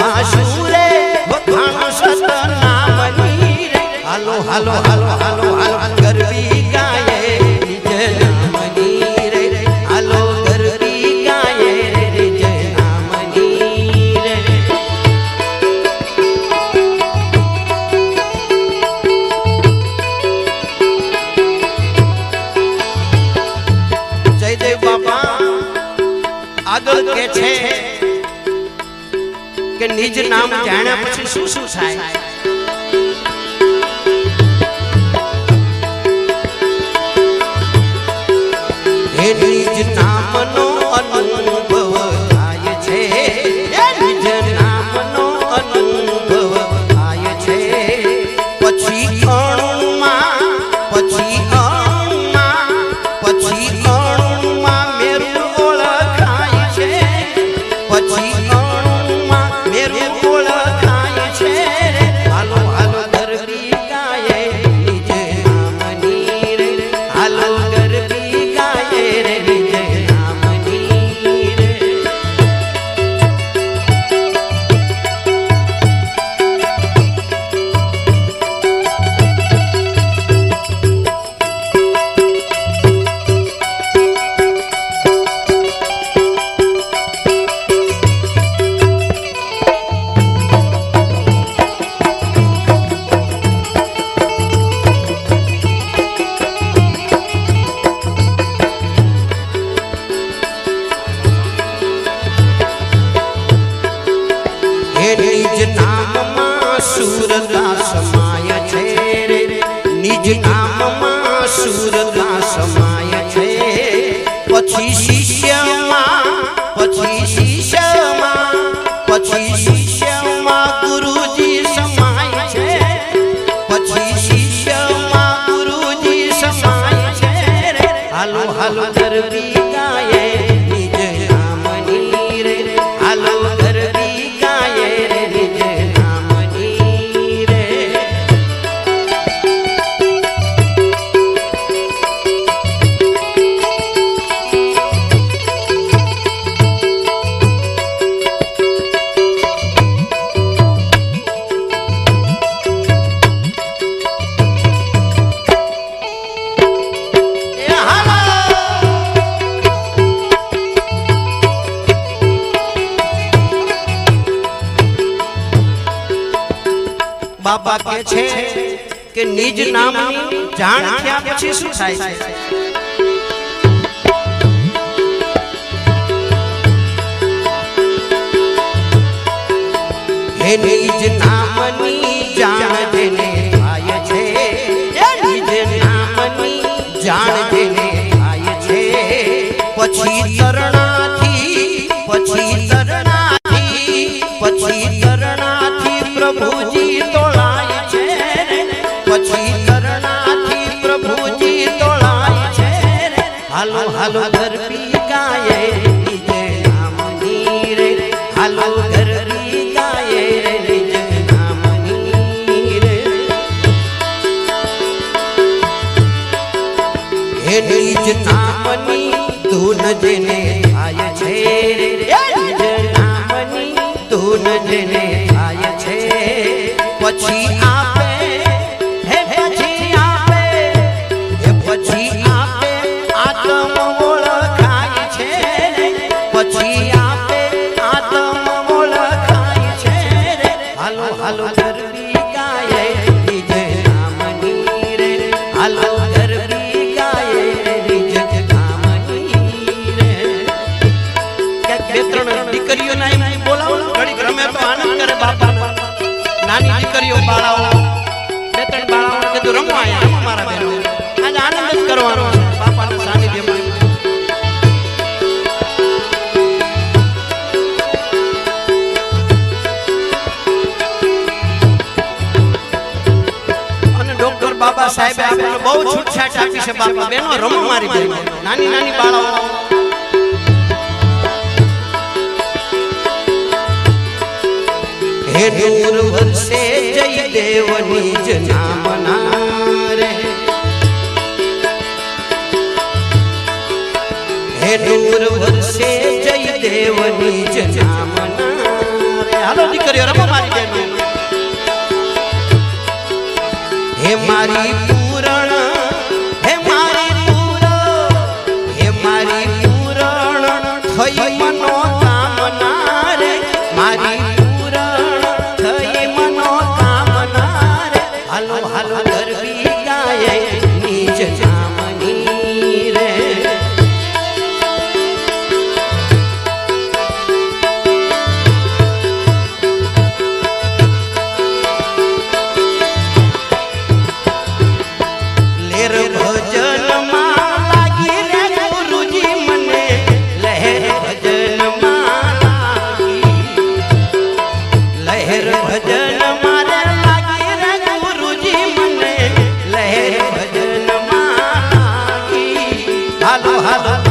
શોભા સુરે વખાણું સતનામની રે હાલો હાલો હાલો હાલો હાલો. ગરબી ગાયે જય નામની રે. હાલો ગરબી ગાયે જય નામની રે. જયદેવ બાપા આગળ કે છે? કે નિજ નામ જાણ્યા પછી શું શું થાય? નિજ નામમાં સુરતા સમાય છે રે નિજ નામમાં સુરતા સમાય છે પછી શિષ્યમાં પછી શિષ્યમાં પછી શિષ્યમાં ગુરુજી સમાય છે પછી શિષ્યમાં ગુરુજી સમાય છે હાલો હાલો ગરબી બાબા કે છે કે નિજ નામની જાણ થયા પછી શું થાય છે? હે નિજ નામની જાણ જેને થાય છે નિજ નામની જાણ જેને થાય છે, પછી તરણાથી હાલો ગરબી ગાયે નિજ નામની રે. હાલો ગરબી ગાયે રે નિજ નામની રે. હે નિજ નામની ધૂન જેને થાય છે રે. હાલો બાબા સાહેબ આપણને બહુ છૂટછાટ આપી છે બાપા. બેનો રમો મારી બેન. નાની નાની બાળાઓ. હે દૂર વંશે જય દેવની જ નામ નારે હે દૂર વંશે જય દેવની જ નામ નારે હાલો દીકરીઓ રમો મારી બેન. હે મારી Bye.